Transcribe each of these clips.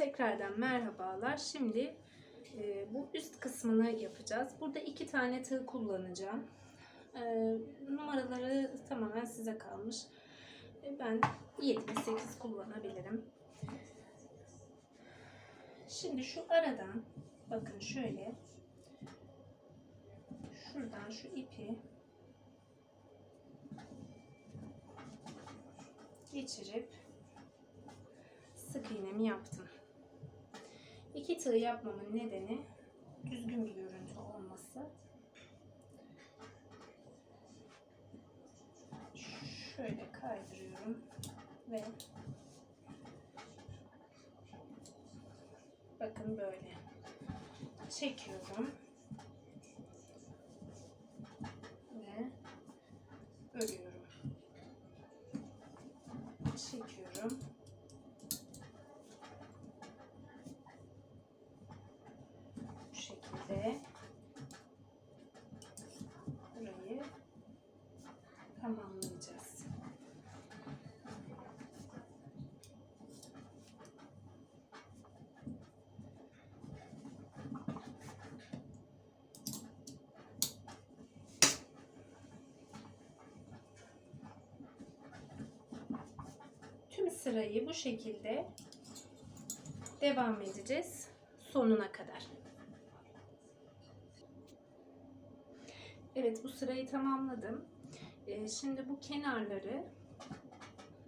tekrardan merhabalar. Şimdi e, bu üst kısmını yapacağız. Burada iki tane tığ kullanacağım. E, numaraları tamamen size kalmış. E, ben 78 kullanabilirim. Şimdi şu aradan bakın şöyle şuradan şu ipi geçirip sık iğnemi yaptım. İki tığ yapmamın nedeni düzgün bir görüntü olması. Şöyle kaydırıyorum ve bakın böyle çekiyorum ve örüyorum. Çekiyorum. Bu şekilde burayı tamamlayacağız. Tüm sırayı bu şekilde devam edeceğiz sonuna kadar. Evet bu sırayı tamamladım. Ee, şimdi bu kenarları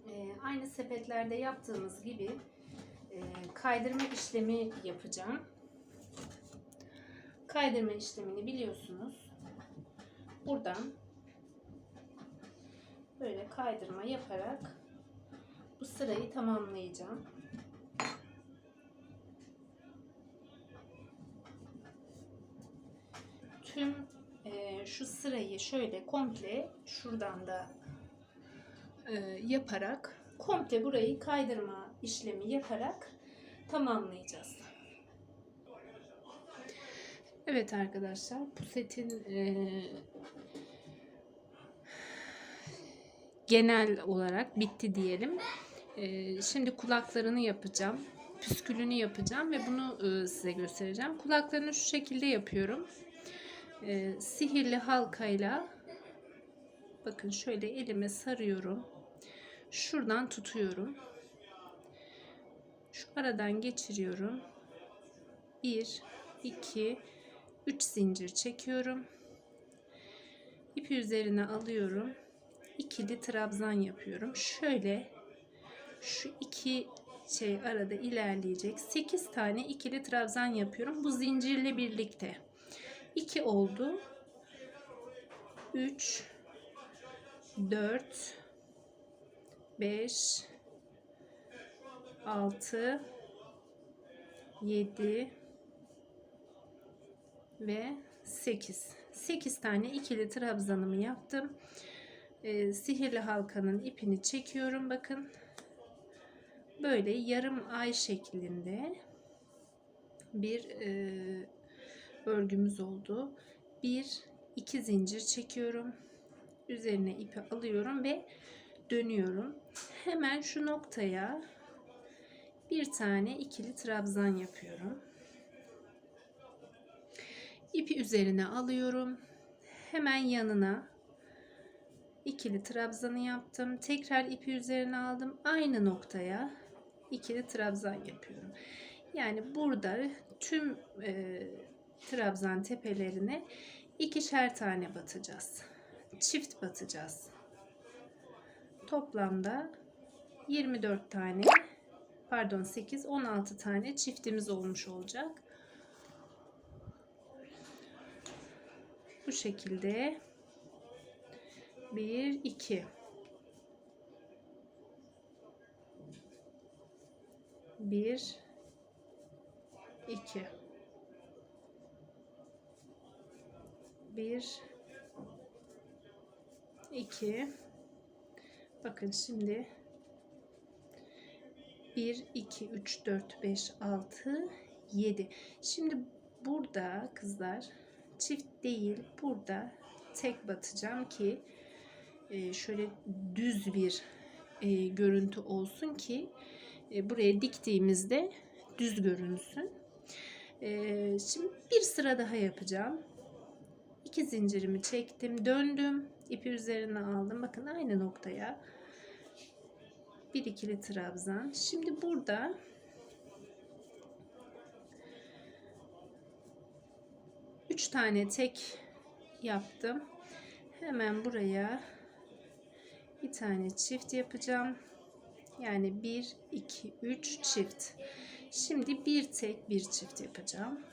e, aynı sepetlerde yaptığımız gibi e, kaydırma işlemi yapacağım. Kaydırma işlemini biliyorsunuz. Buradan böyle kaydırma yaparak bu sırayı tamamlayacağım. Tüm şu sırayı şöyle komple şuradan da e, yaparak komple burayı kaydırma işlemi yaparak tamamlayacağız. Evet arkadaşlar bu setin e, genel olarak bitti diyelim. E, şimdi kulaklarını yapacağım. Püskülünü yapacağım ve bunu e, size göstereceğim. Kulaklarını şu şekilde yapıyorum e, sihirli halkayla bakın şöyle elime sarıyorum. Şuradan tutuyorum. Şu aradan geçiriyorum. 1 2 3 zincir çekiyorum. İpi üzerine alıyorum. İkili trabzan yapıyorum. Şöyle şu iki şey arada ilerleyecek. 8 tane ikili trabzan yapıyorum. Bu zincirle birlikte. 2 oldu. 3 4 5 6 7 ve 8. 8 tane ikili trabzanımı yaptım. Ee, sihirli halkanın ipini çekiyorum. Bakın. Böyle yarım ay şeklinde bir e, örgümüz oldu. Bir, iki zincir çekiyorum. Üzerine ipi alıyorum ve dönüyorum. Hemen şu noktaya bir tane ikili trabzan yapıyorum. İpi üzerine alıyorum. Hemen yanına ikili trabzanı yaptım. Tekrar ipi üzerine aldım. Aynı noktaya ikili trabzan yapıyorum. Yani burada tüm e, trabzan tepelerine ikişer tane batacağız. Çift batacağız. Toplamda 24 tane pardon 8 16 tane çiftimiz olmuş olacak. Bu şekilde 1 2 1 2 1 2 bakın şimdi 1 2 3 4 5 6 7 şimdi burada kızlar çift değil burada tek batacağım ki e, şöyle düz bir e, görüntü olsun ki e, buraya diktiğimizde düz görünsün. Şimdi bir sıra daha yapacağım. İki zincirimi çektim, döndüm, ipi üzerine aldım. Bakın aynı noktaya. Bir ikili trabzan. Şimdi burada üç tane tek yaptım. Hemen buraya bir tane çift yapacağım. Yani 1 2 3 çift. Şimdi bir tek bir çift yapacağım.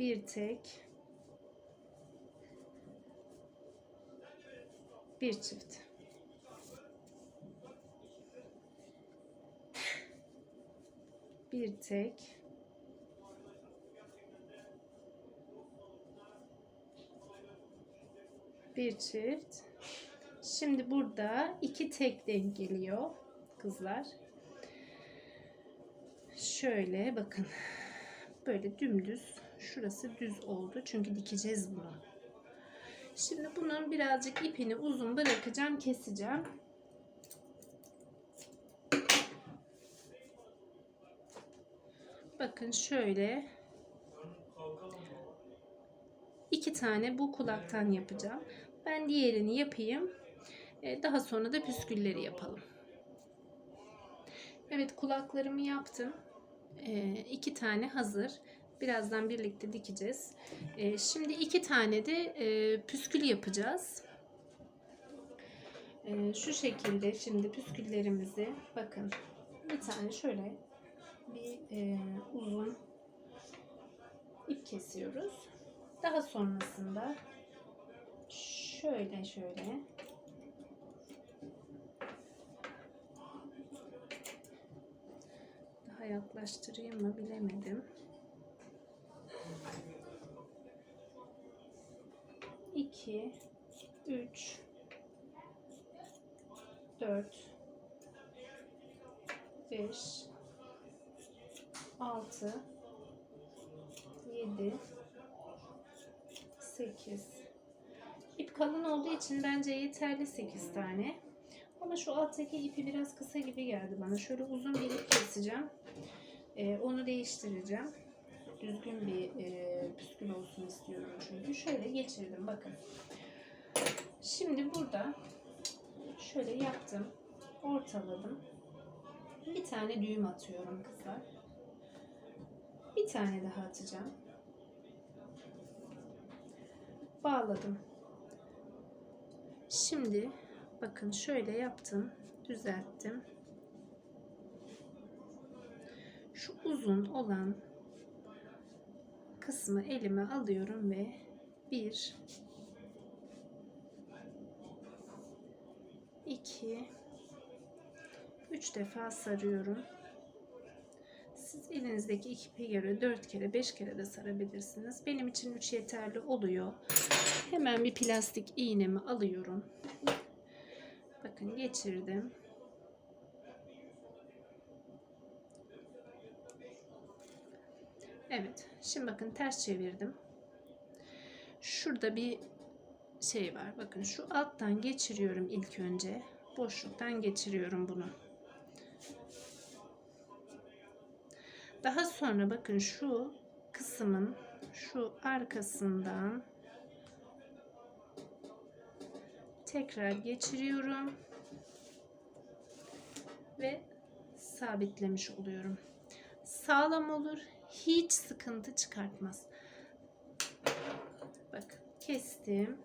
Bir tek bir çift. Bir tek bir çift. Şimdi burada iki tek denk geliyor kızlar. Şöyle bakın. Böyle dümdüz. Şurası düz oldu. Çünkü dikeceğiz bunu. Şimdi bunun birazcık ipini uzun bırakacağım. Keseceğim. Bakın şöyle iki tane bu kulaktan yapacağım. Ben diğerini yapayım. Ee, Daha sonra da püskülleri yapalım. Evet kulaklarımı yaptım. Ee, iki tane hazır. Birazdan birlikte dikeceğiz. Ee, şimdi iki tane de e, püskül yapacağız. Ee, şu şekilde şimdi püsküllerimizi bakın bir tane şöyle bir e, uzun ip kesiyoruz. Daha sonrasında şöyle şöyle daha yaklaştırayım mı bilemedim. İki, üç, dört, beş, altı, yedi, 8. İp kalın olduğu için bence yeterli 8 tane. Ama şu alttaki ipi biraz kısa gibi geldi bana. Şöyle uzun bir ip keseceğim. Ee, onu değiştireceğim. Düzgün bir e, püskül olsun istiyorum çünkü. Şöyle geçirdim bakın. Şimdi burada şöyle yaptım. Ortaladım. Bir tane düğüm atıyorum kızlar. Bir tane daha atacağım bağladım. Şimdi bakın şöyle yaptım, düzelttim. Şu uzun olan kısmı elime alıyorum ve bir iki üç defa sarıyorum. Siz elinizdeki ipe göre 4 kere 5 kere de sarabilirsiniz. Benim için 3 yeterli oluyor. Hemen bir plastik iğnemi alıyorum. Bakın geçirdim. Evet. Şimdi bakın ters çevirdim. Şurada bir şey var. Bakın şu alttan geçiriyorum ilk önce. Boşluktan geçiriyorum bunu. Daha sonra bakın şu kısmın şu arkasından tekrar geçiriyorum ve sabitlemiş oluyorum. Sağlam olur. Hiç sıkıntı çıkartmaz. Bak kestim.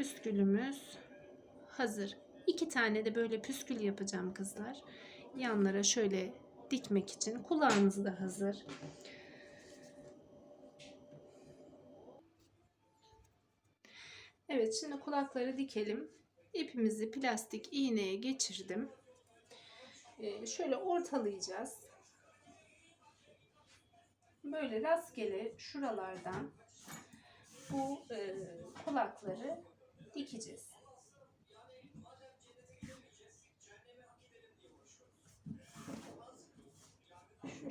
püskülümüz hazır. İki tane de böyle püskül yapacağım kızlar. Yanlara şöyle dikmek için. Kulağınız da hazır. Evet şimdi kulakları dikelim. İpimizi plastik iğneye geçirdim. Ee, şöyle ortalayacağız. Böyle rastgele şuralardan bu e, kulakları dikeceğiz. Şu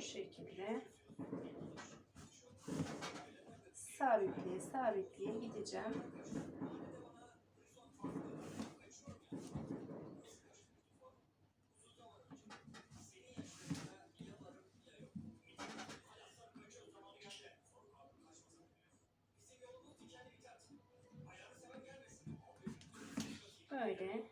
şekilde sabitleye sabitleye gideceğim. Böyle.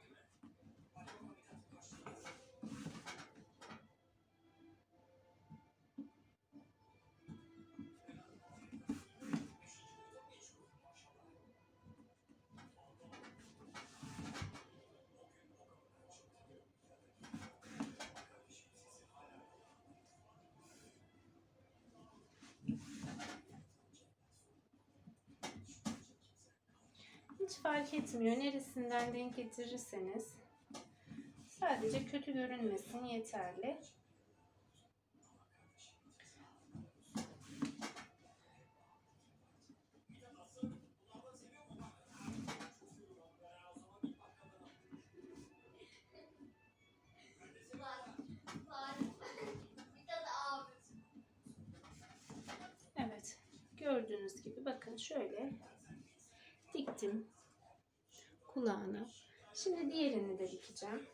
Hiç fark etmiyor. Neresinden denk getirirseniz sadece kötü görünmesin yeterli. Gördüğünüz gibi bakın şöyle diktim kulağını. Şimdi diğerini de dikeceğim.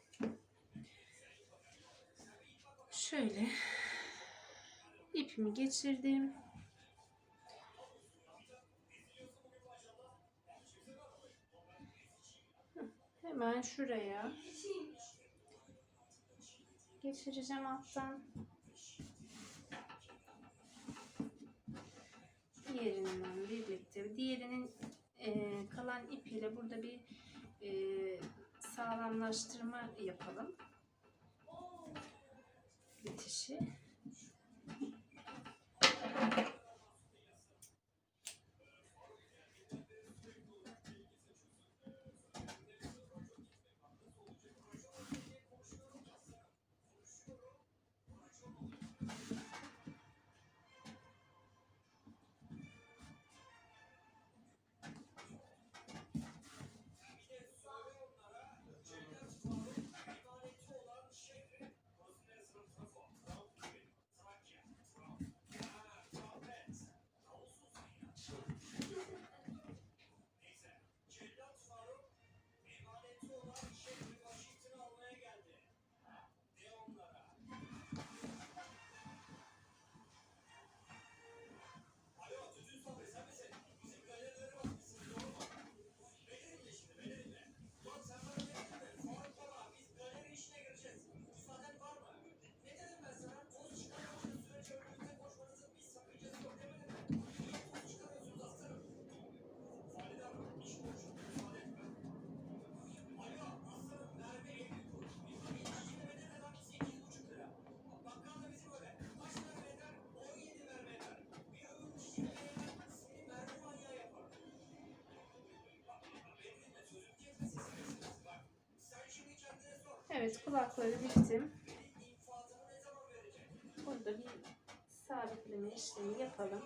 Şöyle ipimi geçirdim. Hemen şuraya geçireceğim alttan. Diğerinden birlikte. Diğerinin e, kalan ipiyle burada bir e, sağlamlaştırma yapalım. Bitişi. Evet kulakları diktim. Burada bir sabitleme işlemi yapalım.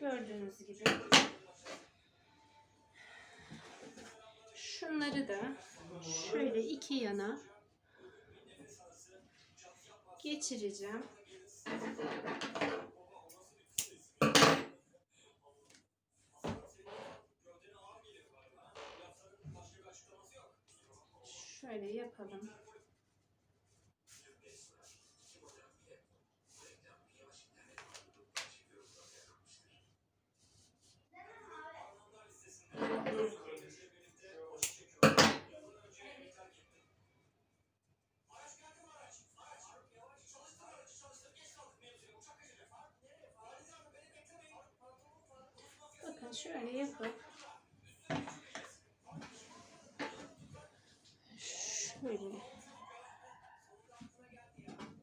Gördüğünüz gibi şunları da şöyle iki yana geçireceğim. Şöyle yapalım. Bakın şöyle yapıp şöyle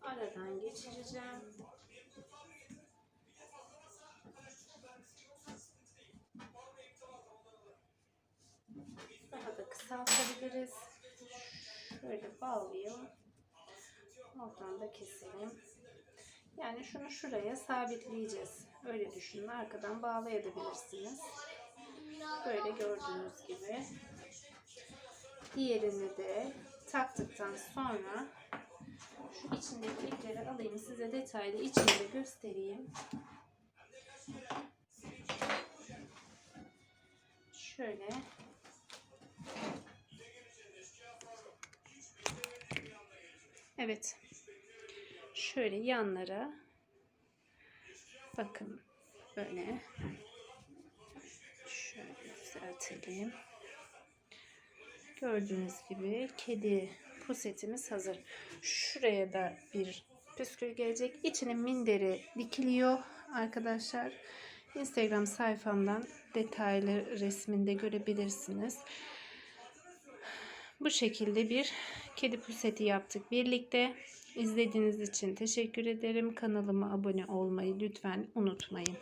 aradan geçireceğim. Daha da kısaltabiliriz. Şöyle bağlayalım. Oradan da keselim. Yani şunu şuraya sabitleyeceğiz. Öyle düşünün. Arkadan bağlayabilirsiniz. Böyle gördüğünüz gibi. Diğerini de taktıktan sonra şu içindeki ipleri alayım. Size detaylı içini de göstereyim. Şöyle Evet. Şöyle yanlara bakın böyle şöyle düzeltelim. Gördüğünüz gibi kedi pusetimiz hazır. Şuraya da bir püskül gelecek. İçinin minderi dikiliyor arkadaşlar. Instagram sayfamdan detaylı resminde görebilirsiniz. Bu şekilde bir kedi puseti yaptık birlikte. İzlediğiniz için teşekkür ederim. Kanalıma abone olmayı lütfen unutmayın.